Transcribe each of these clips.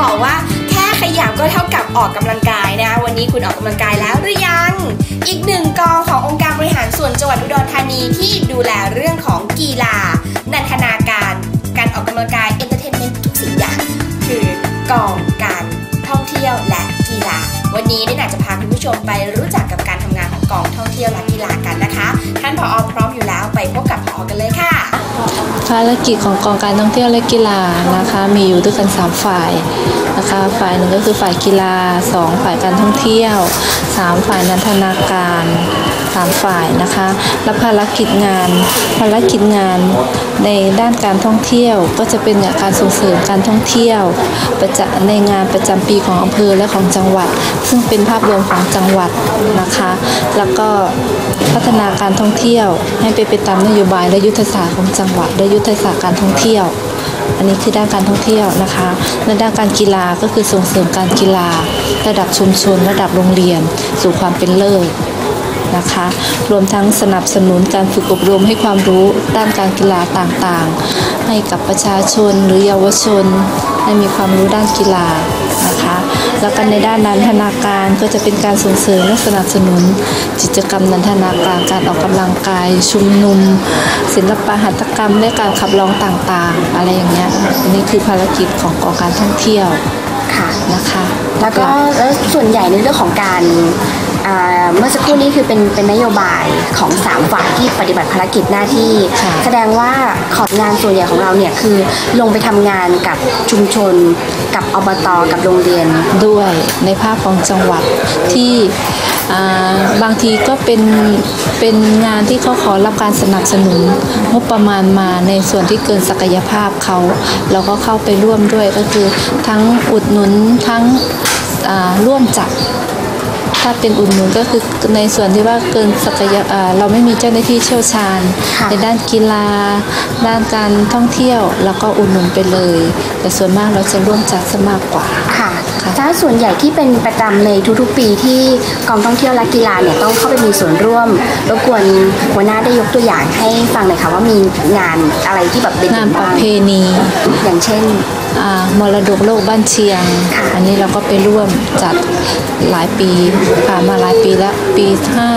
บอกว่าแค่ขยับก็เท่ากับออกกำลังกายนะวันนี้คุณออกกำลังกายแล้วหรือยัง อีกหนึ่งกองขององค์การบริหารส่วนจังหวัดอุดรธานีที่ดูแลเรื่องของกีฬา นันทนาการ การออกกำลังกายเอนเตอร์เทนเมนต์ทุกสิ่งอย่าง คือกองการท่องเที่ยวและกีฬา วันนี้ได้น่าจะพาคุณผู้ชมไปรู้จักกับการทำงานของกองท่องเที่ยวและกีฬากันนะคะท่านผอพร้อมอยู่แล้วไปพบกับผอกันเลย ภารกิจของกองการท่องเที่ยวและกีฬานะคะ มีอยู่ด้วยกัน 3 ฝ่ายนะคะ ฝ่ายหนึ่งก็คือฝ่ายกีฬา 2 ฝ่ายการท่องเที่ยว 3 ฝ่ายนันทนาการสามฝ่ายนะคะและภารกิจงาน ภารกิจงานในด้านการท่องเที่ยว ก็จะเป็นการส่งเสริมการท่องเที่ยวประจในงานประจำปีของอำเภอและของจังหวัด ซึ่งเป็นภาพรวมของจังหวัดนะคะ แล้วก็พัฒนาการท่องเที่ยวให้ไปไปตามนโยบายและยุทธศาสตร์ของจังหวัดและยุทธศาสตร์การท่องเที่ยว อันนี้คือด้านการท่องเที่ยวนะคะในด้านการกีฬาก็คือส่งเสริมการกีฬา ระดับชุมชนระดับโรงเรียน สู่ความเป็นเลิศนะคะรวมทั้งสนับสนุนการฝึกอบรมให้ความรู้ด้านการกีฬาต่างๆ ให้กับประชาชนหรือเยาวชน ให้มีความรู้ด้านกีฬา แล้วก็ในด้านนันทนาการก็จะเป็นการส่งเสริมและสนับสนุนกิจกรรมนันทนาการการออกกำลังกาย ชุมนุม ศิลปะหัตถกรรมและการขับร้องต่างๆ อะไรอย่างเงี้ยนี่คือภารกิจของกองการท่องเที่ยวค่ะนะคะ แล้วก็แล้วส่วนใหญ่ในเรื่องของการ เมื่อสักครู่นี้คือเป็นเป็นนโยบายของ3ฝ่ายที่ปฏิบัติภารกิจหน้าที่ค่ะแสดงว่าขอบงานส่วนใหญ่ของเราเนี่ยคือลงไปทำงานกับชุมชน กับอบตกับโรงเรียนด้วยในภาพของจังหวัดที่อ่าบางทีก็เป็นเป็นงานที่เขาขอรับการสนับสนุนงบประมาณมาในส่วนที่เกินศักยภาพเขา เราก็เข้าไปร่วมด้วยก็คือทั้งอุดหนุนทั้งอ่าร่วมจัด ถ้าเป็นอุดหนุนก็คือในส่วนที่ว่าเกินศักยภาพเราไม่มีเจ้าหน้าที่เชี่ยวชาญค่ะในด้านกีฬา ด้านการท่องเที่ยว แล้วก็อุดหนุนไปเลย แต่ส่วนมากเราจะร่วมจัดซะมากกว่าค่ะค่ะ ถ้าส่วนใหญ่ที่เป็นประจำในทุกๆปีที่กองท่องเที่ยวและกีฬาเนี่ยต้องเข้าไปมีส่วนร่วมรบกวนหัวหน้าได้ยกตัวอย่างให้ฟังหน่อยค่ะว่ามีงานอะไรที่แบบเด่นงานประบ้างเพณีอย่างเช่น อ่ามรดกโลกบ้านเชียง ค่ะ อันนี้เราก็ไปร่วมจัดหลายปีผ่านมาหลายปีแล้วปี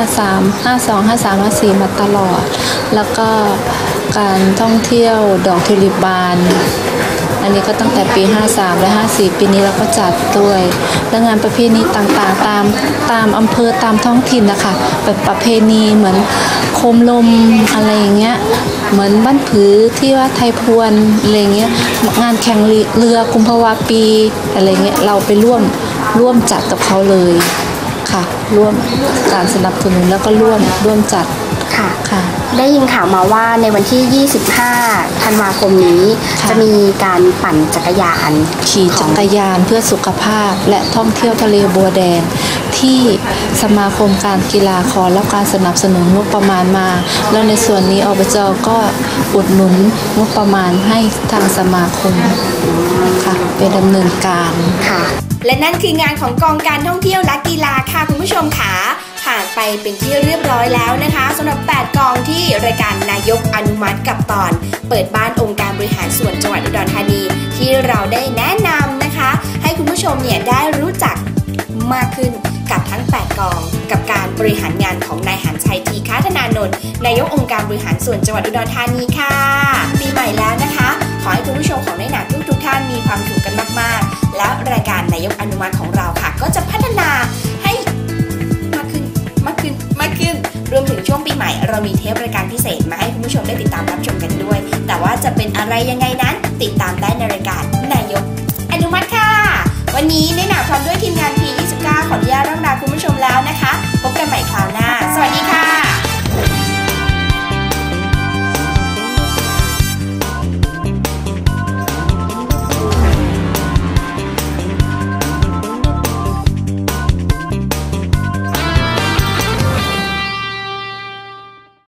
53 52 53 54 มาตลอด แล้วก็การท่องเที่ยวดอกทิวลิปบาน อันนี้ก็ตั้งแต่ปี 53 และ 54 ปีนี้เราก็จัดด้วย และงานประเพณีต่างๆ ตามตามอำเภอตามท้องถิ่นนะคะแบบประเพณีเหมือนโคมลมอะไรอย่างเงี้ยเหมือนบ้านผือที่ว่าไทยพวนอะไรเงี้ยงานแข่งเรือกุมภาวาปีอะไรเงี้ยเราไปร่วมร่วมจัดกับเขาเลยค่ะ ร่วมการสนับสนุนแล้วก็ร่วมร่วมจัด ค่ะ ค่ะ ได้ยินข่าวมาว่าในวันที่ 25 ธันวาคมนี้ ค่ะ จะมีการปั่นจักรยานขี่จักรยานเพื่อสุขภาพและท่องเที่ยวทะเลบัวแดง ที่สมาคมการกีฬาขอรับการสนับสนุนงบประมาณมา แล้วในส่วนนี้อบจก็อุดหนุนงบประมาณให้ทางสมาคมค่ะไปดำเนินการ ค่ะ และนั่นคืองานของกองการท่องเที่ยวและกีฬาค่ะคุณผู้ชมค่ะผ่านไป เป็นที่เรียบร้อยแล้วนะคะสำหรับ 8 กองที่รายการนายกอนุมัติกับตอน เปิดบ้านองค์การบริหารส่วนจังหวัดอุดรธานี ที่เราได้แนะนำนะคะ ให้คุณผู้ชมเนี่ยได้รู้จักมากขึ้นกับทั้ง 8 กอง กับการบริหารงานของนายหันชัยทีค้าธนานนท์นายกองค์การบริหารส่วนจังหวัดอุดรธานีค่ะ ปีใหม่แล้วนะคะ ขอให้คุณผู้ชมของในหนังทุกทุกๆท่านมีความสุขกันมากๆ แล้วรายการนายกอนุมัติของเราค่ะ ก็จะพัฒนา เรามีเทปรายการพิเศษมาให้คุณผู้ชมได้ติดตามรับชมกันด้วย แต่ว่าจะเป็นอะไรยังไงนั้น ติดตามได้ในรายการนายก อนุมัติค่ะ วันนี้ในหนาพร้อมด้วยทีมงาน P29 ขออนุญาตร่ำลาคุณผู้ชมแล้วนะคะพบกันใหม่คราวหน้าสวัสดีค่ะ